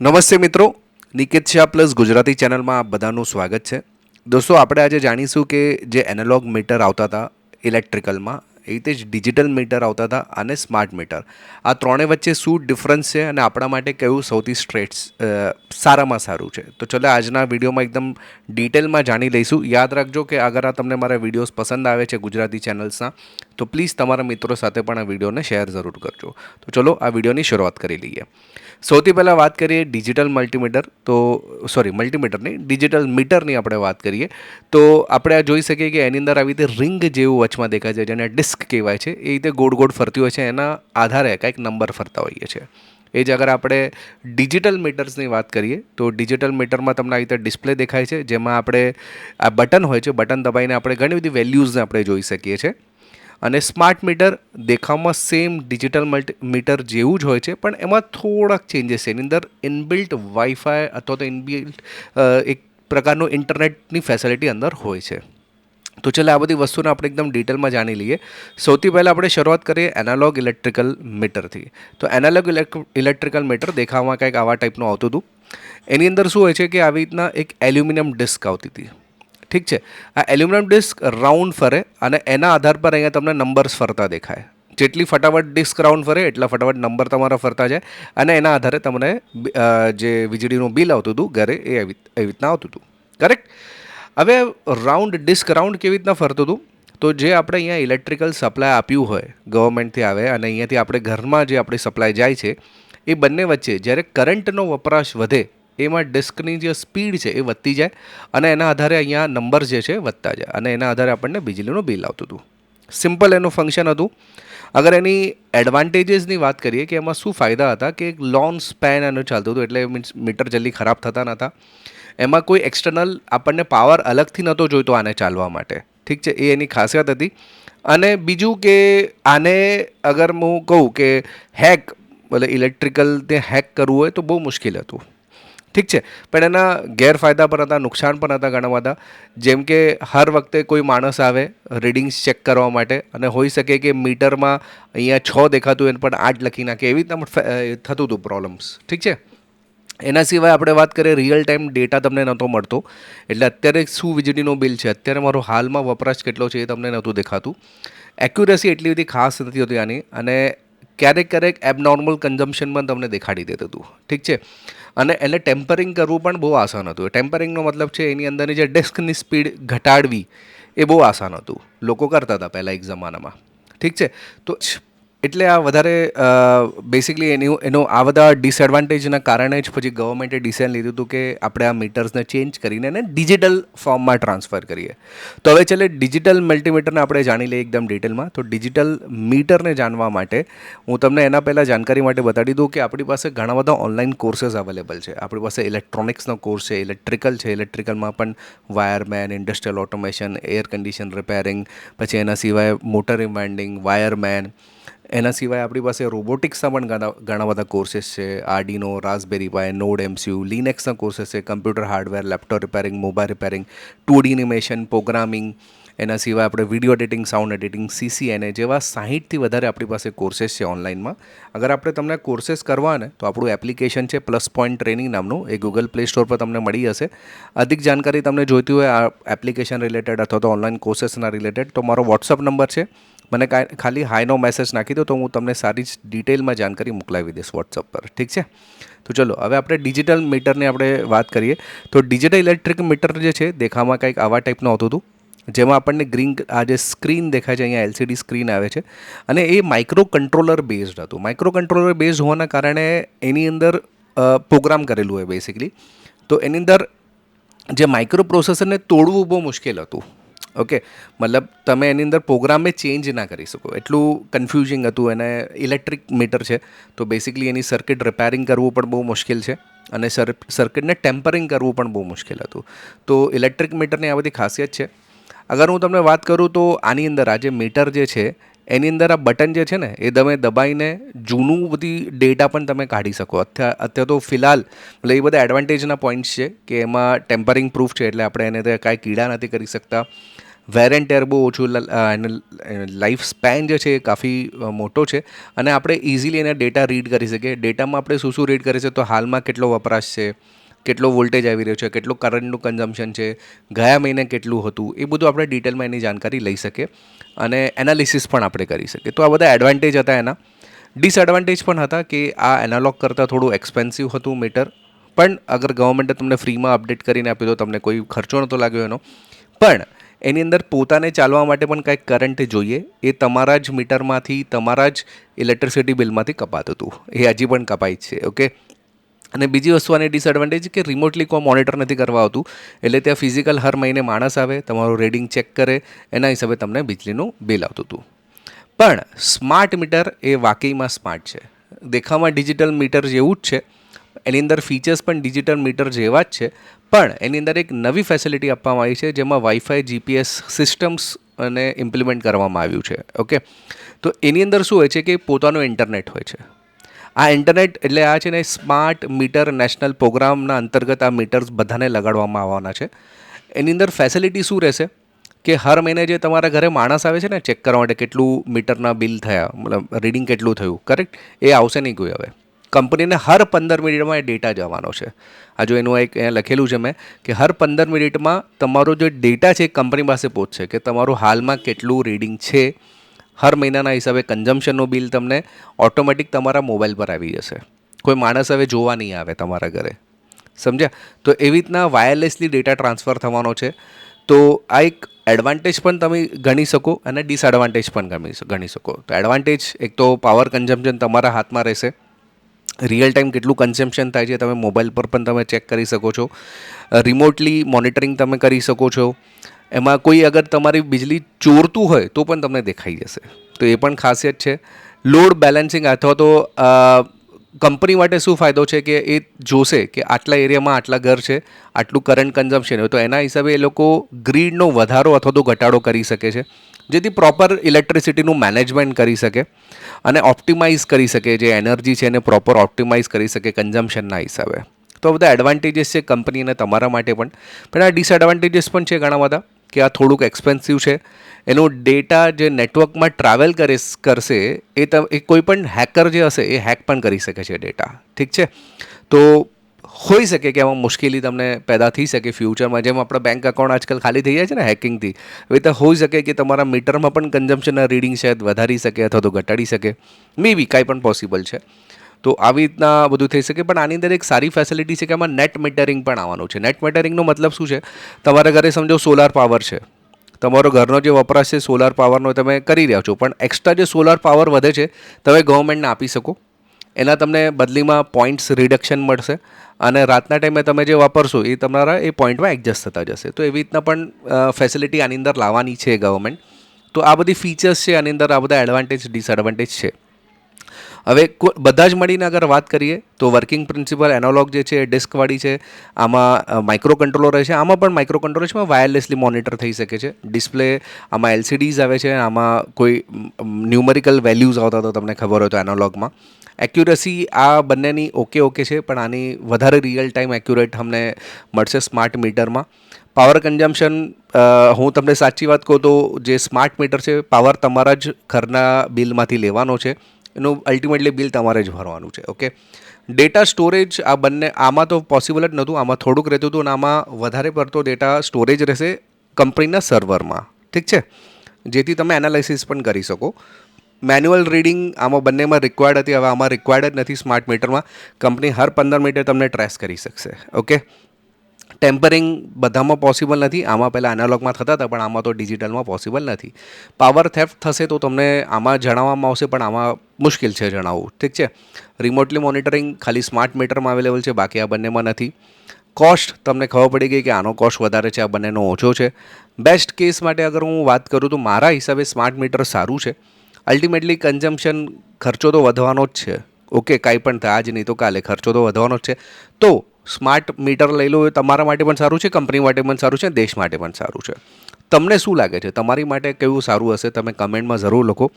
નમસ્તે મિત્રો, નિકેત શાહ પ્લસ ગુજરાતી ચેનલમાં આપ બધાનું સ્વાગત છે. દોસ્તો, આપણે આજે જાણીશું કે જે એનાલોગ મીટર આવતા હતા ઇલેક્ટ્રિકલમાં, એ રીતે જ ડિજિટલ મીટર આવતા હતા અને સ્માર્ટ મીટર. આ ત્રણે વચ્ચે શું ડિફરન્સ છે અને આપણા માટે કયું સૌથી સ્ટ્રેટ સારામાં સારું છે? તો ચલો, આજના વિડીયોમાં એકદમ ડિટેલમાં જાણી લઈશું. યાદ રાખજો કે અગર આ તમને મારા વિડીયોઝ પસંદ આવે છે ગુજરાતી ચેનલ્સના, તો પ્લીઝ તમારા મિત્રો સાથે પણ આ વિડીયોને શેર જરૂર કરજો. તો ચલો, આ વિડીયોની શરૂઆત કરી લઈએ. સૌથી પહેલાં વાત કરીએ ડિજિટલ મલ્ટીમીટર. તો સોરી મલ્ટીમીટર નહીં, ડિજિટલ મીટરની આપણે વાત કરીએ. તો આપણે આ જોઈ શકીએ કે એની અંદર આવી રીતે રિંગ જેવું વચમાં દેખાય છે, જેને ડિસ્ક કહેવાય છે. એ રીતે ગોળ ગોળ ફરતી હોય છે, એના આધારે કંઈક નંબર ફરતા હોઈએ છીએ એ જ અગર આપણે ડિજિટલ મીટર્સની વાત કરીએ, તો ડિજિટલ મીટરમાં તમને આવી રીતે ડિસ્પ્લે દેખાય છે, જેમાં આપણે આ બટન હોય છે, બટન દબાઈને આપણે ઘણી બધી વેલ્યુઝને આપણે જોઈ શકીએ છીએ. અને સ્માર્ટ મીટર દેખાવમાં સેમ ડિજિટલ મલ્ટી મીટર જેવું જ હોય છે, પણ એમાં થોડાક ચેન્જીસ છે. એની અંદર ઇનબિલ્ટ વાઈફાઈ અથવા તો ઇનબિલ્ટ એક પ્રકારનું ઇન્ટરનેટની ફેસિલિટી અંદર હોય છે. તો ચાલો આ બધી વસ્તુને આપણે એકદમ ડિટેલમાં જાણી લઈએ. સૌથી પહેલાં આપણે શરૂઆત કરીએ એનાલોગ ઇલેક્ટ્રિકલ મીટરથી તો એનાલોગ ઇલેક્ટ્રિકલ મીટર દેખાવમાં કંઈક આવા ટાઈપનું આવતું હતું. એની અંદર શું હોય છે કે આવી રીતના એક એલ્યુમિનિયમ ડિસ્ક આવતી હતી. ઠીક છે? આ એલ્યુમિનિયમ ડિસ્ક રાઉન્ડ ફરે અને એના આધાર પર અહીંયા તમને નંબર્સ ફરતા દેખાય. જેટલી ફટાફટ ડિસ્ક રાઉન્ડ ફરે, એટલા ફટાફટ નંબર તમારા ફરતા જાય અને એના આધારે તમને જે વીજળીનું બિલ આવતું હતું ઘરે એ એવી એવી રીતના આવતું હતું. કરેક્ટ હવે રાઉન્ડ, ડિસ્ક રાઉન્ડ કેવી રીતના ફરતું હતું? તો જે આપણે અહીંયા ઇલેક્ટ્રિકલ સપ્લાય આપ્યું હોય, ગવર્મેન્ટથી આવે અને અહીંયાથી આપણે ઘરમાં જે આપણી સપ્લાય જાય છે, એ બંને વચ્ચે જ્યારે કરંટનો વપરાશ વધે એમાં ડિસ્કની જે સ્પીડ છે એ વધતી જાય અને એના આધારે અહીંયા નંબર જે છે વધતા જાય અને એના આધારે આપણને વીજળીનું બિલ આવતું હતું. સિમ્પલ એનું ફંક્શન હતું. અગર એની એડવાન્ટેજીસની વાત કરીએ કે એમાં શું ફાયદા હતા કે એક લોન સ્પેન એનું ચાલતું હતું એટલે મીન્સ મીટર જલ્દી ખરાબ થતા નહોતા. એમાં કોઈ એક્સટર્નલ આપણને પાવર અલગથી નહોતો જોઈતો આને ચાલવા માટે. ઠીક છે? એ એની ખાસિયત હતી. અને બીજું કે આને અગર હું કહું કે હેક એટલે ઇલેક્ટ્રિકલ તે હેક કરવું હોય તો બહુ મુશ્કેલ હતું. ઠીક છે. પણ એના ગેરફાયદા પણ હતા, નુકસાન પણ હતા ઘણા બધા. જેમ કે હર વખતે કોઈ માણસ આવે, રીડિંગ્સ ચેક કરવા માટે, અને હોઈ શકે કે મીટરમાં અહીંયા છ દેખાતું એને પણ આઠ લખી નાખે, એવી રીતના ફે- થતું હતું પ્રોબ્લેમ્સ ઠીક છે? એના સિવાય આપણે વાત કરીએ રિયલ ટાઈમ ડેટા તમને નહોતો મળતો. એટલે અત્યારે શું વીજળીનું બિલ છે? અત્યારે મારો હાલમાં વપરાશ કેટલો છે એ તમને નહોતું દેખાતું. એક્યુરેસી એટલી બધી ખાસ નથી હોતી આની, અને ક્યારેક ક્યારેક એબનોર્મલ કન્ઝમ્પશન પણ તમને દેખાડી દેતું હતું. ઠીક છે? અને એને ટેમ્પરિંગ કરવું પણ બહુ આસાન હતું. ટેમ્પરિંગનો મતલબ છે એની અંદરની જે ડેસ્કની સ્પીડ ઘટાડવી એ બહુ આસાન હતું. લોકો કરતા હતા પહેલાં એક જમાનામાં. ઠીક છે? તો એટલે આ વધારે બેસિકલી એનું, એનો આ બધા ડિસએડવાન્ટેજના કારણે જ પછી ગવર્મેન્ટે ડિસિઝન લીધું હતું કે આપણે આ મીટર્સને ચેન્જ કરીને એને ડિજિટલ ફોર્મમાં ટ્રાન્સફર કરીએ. તો હવે ચાલે ડિજિટલ મલ્ટીમીટરને આપણે જાણી લઈએ એકદમ ડિટેલમાં તો ડિજિટલ મીટરને જાણવા માટે હું તમને એના પહેલાં જાણકારી માટે બતાડી દઉં કે આપણી પાસે ઘણા બધા ઓનલાઈન કોર્सेस અવેલેબલ છે. આપણી પાસે ઇલેક્ટ્રોનિક્સનો કોર્સ છે ઇલેક્ટ્રિકલ છે. ઇલેક્ટ્રિકલમાં પણ wireman industrial automation air condition repairing પછી એના સિવાય મોટર રિમાઇન્ડિંગ વાયરમેન એના સિવાય આપણી પાસે રોબોટિક્સના પણ ઘણા ઘણા બધા કોર્सेस છે. આરડીનો રાસબેરી પાય નોડ એમસીયુ લિનેક્સના કોર્सेस છે. Computer hardware laptop repairing mobile repairing to animation programming એના સિવાય આપણે video editing sound editing CCNA જેવા સાહીઠથી વધારે આપણી પાસે કોર્સેસ છે ઓનલાઈનમાં અગર આપણે તમને કોર્સેસ કરવા ને તો આપણું એપ્લિકેશન છે પ્લસ પોઈન્ટ ટ્રેનિંગ નામનું. એ ગૂગલ પ્લે સ્ટોર પર તમને મળી હશે અધિક જાણકારી તમને જોઈતી હોય આ એપ્લિકેશન રિલેટેડ અથવા તો ઓનલાઈન કોર્સેસના રિલેટેડ તો મારો વોટ્સઅપ નંબર છે. મને કાંઈ ખાલી હાઈનો મેસેજ નાખી દો તો હું તમને સારી જ ડિટેલમાં જાણકારી મોકલાવી દઈશ વોટ્સઅપ પર. ઠીક છે? તો ચલો, હવે આપણે ડિજિટલ મીટરની આપણે વાત કરીએ. તો ડિજિટલ ઇલેક્ટ્રિક મીટર જે છે દેખામાં કંઈક આવા ટાઈપનું આવતું હતું. જેમાં આપણને ગ્રીન આ જે સ્ક્રીન દેખાય છે, અહીંયા એલસીડી સ્ક્રીન આવે છે. અને એ માઇક્રો કંટ્રોલર બેઝડ હતું. માઇક્રો કંટ્રોલર બેઝ હોવાના કારણે એની અંદર પ્રોગ્રામ કરેલું હોય બેસિકલી તો એની અંદર જે માઇક્રો પ્રોસેસરને તોડવું બહુ મુશ્કેલ હતું. ઓકે મતલબ તમે એની અંદર પ્રોગ્રામે ચેન્જ ના કરી શકો. એટલું કન્ફ્યુઝિંગ હતું. એને ઇલેક્ટ્રિક મીટર છે. તો બેસિકલી એની સર્કિટ રિપેરિંગ કરવું પણ બહુ મુશ્કેલ છે. અને સર સર્કિટને ટેમ્પરિંગ કરવું પણ બહુ મુશ્કેલ હતું. તો ઇલેક્ટ્રિક મીટરની આ બધી ખાસિયત છે. અગર હું તમને વાત કરું તો આની અંદર આ જે મીટર જે છે, એની અંદર આ બટન જે છે ને, એ તમે દબાઈને જૂનું બધી ડેટા પણ તમે કાઢી શકો. અત્યારે અત્યારે તો ફિલહાલ એટલે એ બધા એડવાન્ટેજના પોઈન્ટ્સ છે કે એમાં ટેમ્પરિંગ પ્રૂફ છે. એટલે આપણે એને કાંઈ કીડા નથી કરી શકતા. વેર એન્ડ ટેર બહુ ઓછું લાઈફ સ્પેન જે છે એ કાફી મોટો છે. અને આપણે ઇઝીલી એને ડેટા રીડ કરી શકીએ. ડેટામાં આપણે શું શું રીડ કરી શકીએ તો હાલમાં કેટલો વપરાશ છે, કેટલો વોલ્ટેજ આવી રહ્યો છે, કેટલો કરંટનું કન્ઝમ્પશન છે, ગયા મહિને કેટલું હતું, એ બધું આપણે ડિટેલમાં એની જાણકારી લઈ શકીએ. અને એનાલિસિસ પણ આપણે કરી શકીએ. તો આ બધા એડવાન્ટેજ હતા એના. ડિસએડવાન્ટેજ પણ હતા કે આ એનાલોગ કરતાં થોડું એક્સપેન્સિવ હતું મીટર પણ અગર ગવર્મેન્ટે તમને ફ્રીમાં અપડેટ કરીને આપ્યું તો તમને કોઈ ખર્ચો નહોતો લાગ્યો એનો. પણ એની અંદર પોતાને ચાલવા માટે પણ કાંઈક કરંટ જોઈએ. એ તમારા જ મીટરમાંથી, તમારા જ ઇલેક્ટ્રિસિટી બિલમાંથી કપાતું હતું. એ હજી પણ કપાય છે ઓકે અને બીજી વસ્તુ આની ડિસએડવાન્ટેજ કે રિમોટલી કોઈ મોનિટર નથી કરવા આવતું. એટલે ત્યાં ફિઝિકલ હર મહિને માણસ આવે, તમારું રીડિંગ ચેક કરે, એના હિસાબે તમને વીજળીનું બિલ આવતું હતું. પણ સ્માર્ટ મીટર એ વાકઈમાં સ્માર્ટ છે. દેખાવમાં ડિજિટલ મીટર જેવું જ છે. એની અંદર ફીચર્સ પણ ડિજિટલ મીટર જેવા જ છે. પણ એની અંદર એક નવી ફેસિલિટી આપવામાં આવી છે, જેમાં વાઈફાઈ જીપીએસ સિસ્ટમ્સ અને ઇમ્પ્લિમેન્ટ કરવામાં આવ્યું છે. ઓકે તો એની અંદર શું હોય છે કે પોતાનું ઇન્ટરનેટ હોય છે. આ ઇન્ટરનેટ એટલે આ છે ને સ્માર્ટ મીટર નેશનલ પ્રોગ્રામના અંતર્ગત આ મીટર્સ બધાને લગાડવામાં આવવાના છે. એની અંદર ફેસિલિટી શું રહેશે? કે હર મહિને જે તમારા ઘરે માણસ આવે છે ને ચેક કરવા માટે કેટલું મીટરના બિલ થયા, મતલબ રીડિંગ કેટલું થયું કરેક્ટ એ આવશે નહીં કોઈ હવે. કંપનીને હર પંદર મિનિટમાં એ ડેટા જવાનો છે. આ જો એનું એક લખેલું છે મેં કે હર પંદર મિનિટમાં તમારો જે ડેટા છે એ કંપની પાસે પહોંચશે કે તમારું હાલમાં કેટલું રીડિંગ છે, હર મહિનાના હિસાબે કન્ઝમ્પશનનું બિલ તમને ઓટોમેટિક તમારા મોબાઈલ પર આવી જશે. કોઈ માણસ હવે જોવા નહીં આવે તમારા ઘરે. સમજ્યા? તો એવી રીતના વાયરલેસલી ડેટા ટ્રાન્સફર થવાનો છે. તો આ એક એડવાન્ટેજ પણ તમે ગણી શકો અને ડિસએડવાન્ટેજ પણ ગણી શકો. તો એડવાન્ટેજ એક તો પાવર કન્ઝમ્પશન તમારા હાથમાં રહેશે. રિયલ ટાઈમ કેટલું કન્ઝમ્પશન થાય છે તમે મોબાઈલ પર પણ તમે ચેક કરી શકો છો. રિમોટલી મોનિટરિંગ તમે કરી શકો છો. એમાં કોઈ અગર તમારી વીજળી ચોરતું હોય તો પણ તમને દેખાઈ જશે. તો એ પણ ખાસિયત છે. લોડ બેલેન્સિંગ અથવા તો કંપની માટે શું ફાયદો છે કે એ જોશે કે આટલા એરિયામાં આટલા ઘર છે, આટલું કરંટ કન્ઝમ્પશન હોય તો એના હિસાબે એ લોકો ગ્રીડનો વધારો અથવા તો ઘટાડો કરી શકે છે. જેથી પ્રોપર ઇલેક્ટ્રિસિટીનું મેનેજમેન્ટ કરી શકે અને ઓપ્ટિમાઇઝ કરી શકે, જે એનર્જી છે એને પ્રોપર ઓપ્ટિમાઇઝ કરી શકે કન્ઝમ્પશનના હિસાબે. તો બધા એડવાન્ટેજીસ છે કંપનીને તમારા માટે પણ. પણ આ ડિસએડવાન્ટેજીસ પણ છે ઘણા બધા, કે આ થોડુંક એક્સપેન્સિવ છે. એનો ડેટા જે નેટવર્કમાં ટ્રાવેલ કરે કરશે, એ એ કોઈ પણ હેકર જે હશે, એ હેક પણ કરી શકે છે ડેટા ઠીક છે? તો હોઈ શકે કે એમાં મુશ્કેલી તમને પેદા થઈ શકે ફ્યુચરમાં જેમ આપણા બેંક એકાઉન્ટ આજકાલ ખાલી થઈ જાય છે ને હેકિંગથી એવી રીતે હોઈ શકે કે તમારા મીટરમાં પણ કન્ઝમ્પશનના રીડિંગ શાયદ વધારી શકે અથવા તો ઘટાડી શકે. મે બી કાંઈ પણ પોસિબલ છે. તો આવી રીતના બધું થઈ શકે, પણ આની અંદર એક સારી ફેસિલિટી છે કે આમાં નેટ મીટરિંગ પણ આવવાનું છે. નેટ મીટરિંગનો મતલબ શું છે? તમારા ઘરે સમજો સોલાર પાવર છે. તમારો ઘરનો જે વપરાશ છે સોલાર પાવરનો તમે કરી રહ્યા છો. પણ એક્સ્ટ્રા જે સોલાર પાવર વધે છે, તમે ગવર્મેન્ટને આપી શકો. એના તમને બદલીમાં પોઈન્ટ્સ રિડક્શન મળશે. અને રાતના ટાઈમે તમે જે વાપરશો એ તમારા એ પોઈન્ટમાં એડજસ્ટ થતા જશે. તો એવી રીતના પણ ફેસિલિટી આની અંદર લાવવાની છે ગવર્મેન્ટ તો આ બધી ફીચર્સ છે આની અંદર આ બધા એડવાન્ટેજ ડિસએડવાન્ટેજ છે. હવે બધા જ મળીને અગર વાત કરીએ, તો વર્કિંગ પ્રિન્સિપલ એનાલોગ જે છે ડિસ્કવાળી છે. આમાં માઇક્રો કંટ્રોલર છે. આમાં પણ માઇક્રો કંટ્રોલર છે વાયરલેસલી મોનિટર થઈ શકે છે. ડિસ્પ્લે આમાં એલસીડીઝ આવે છે, આમાં કોઈ ન્યુમરિકલ વેલ્યુઝ આવતા તો તમને ખબર હોય તો એનાલોગમાં એક્યુરસી આ બંનેની ઓકે ઓકે છે, પણ આની વધારે રિયલ ટાઈમ એક્યુરેટ અમને મળશે સ્માર્ટ મીટરમાં પાવર કન્ઝમ્પશન હું તમને સાચી વાત કહું તો જે સ્માર્ટ મીટર છે પાવર તમારા જ ઘરના બિલમાંથી લેવાનો છે. એનું અલ્ટિમેટલી બિલ તમારે જ ભરવાનું છે ઓકે ડેટા સ્ટોરેજ આ બંને, આમાં તો પોસિબલ જ નહોતું, આમાં થોડુંક રહેતું હતું અને આમાં વધારે પડતો ડેટા સ્ટોરેજ રહેશે કંપનીના સર્વરમાં ઠીક છે? જેથી તમે એનાલિસિસ પણ કરી શકો. મેન્યુઅલ રીડિંગ આમાં બંનેમાં રિક્વાયર્ડ હતી. હવે આમાં રિક્વાયર્ડ જ નથી સ્માર્ટ મીટરમાં કંપની હર પંદર મિનિટે તમને ટ્રેસ કરી શકશે. ઓકે ટેમ્પરિંગ બધામાં પોસિબલ નથી. આમાં પહેલાં એનાલોગમાં થતા હતા, પણ આમાં તો ડિજિટલમાં પોસિબલ નથી. પાવર થેફ્ટ થશે તો તમને આમાં જણાવવામાં આવશે, પણ આમાં મુશ્કેલ છે જણાવવું. ઠીક છે? રિમોટલી મોનિટરિંગ ખાલી સ્માર્ટ મીટરમાં અવેલેબલ છે, બાકી આ બંનેમાં નથી. કોસ્ટ તમને ખબર પડી ગઈ કે આનો કોસ્ટ વધારે છે, આ બંનેનો ઓછો છે. બેસ્ટ કેસ માટે અગર હું વાત કરું તો મારા હિસાબે સ્માર્ટ મીટર સારું છે. અલ્ટિમેટલી કન્ઝમ્પશન ખર્ચો તો વધવાનો જ છે. ઓકે કાંઈ પણ થાય, આજ નહીં તો કાલે ખર્ચો તો વધવાનો જ છે. તો સ્માર્ટ મીટર લઈ લો, એ તમારા માટે પણ સારું છે કંપની માટે પણ સારું છે, દેશ માટે પણ સારું છે. તમને શું લાગે છે? તમારી માટે કેવું સારું હશે? તમે કમેન્ટમાં જરૂર લખો.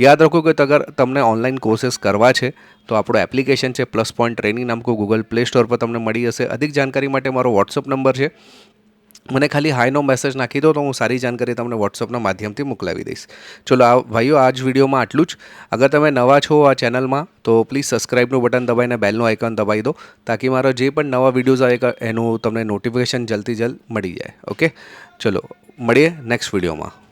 યાદ રાખો કે અગર તમને ઓનલાઈન કોર્सेस કરવા છે, તો આપણો એપ્લિકેશન છે પ્લસ પોઈન્ટ ટ્રેનિંગ નામ કો ગૂગલ પ્લે સ્ટોર પર તમને મળી જશે. અધિક જાણકારી માટે મારો વોટ્સઅપ નંબર છે. મને ખાલી હાઈનો મેસેજ નાખી દો તો હું સારી જાણકારી તમને વોટ્સઅપના માધ્યમથી મોકલાવી દઈશ. ચલો, આ ભાઈઓ આ જ વિડીયોમાં આટલું જ. અગર તમે નવા છો આ ચેનલમાં તો પ્લીઝ સબસ્ક્રાઈબનું બટન દબાવીને બેલનું આઇકન દબાવી દો, તાકી મારો જે પણ નવા વિડીયોઝ આવે એનું તમને નોટિફિકેશન જલ્દી જલ્દ મળી જાય. ઓકે ચલો, મળીએ નેક્સ્ટ વિડીયોમાં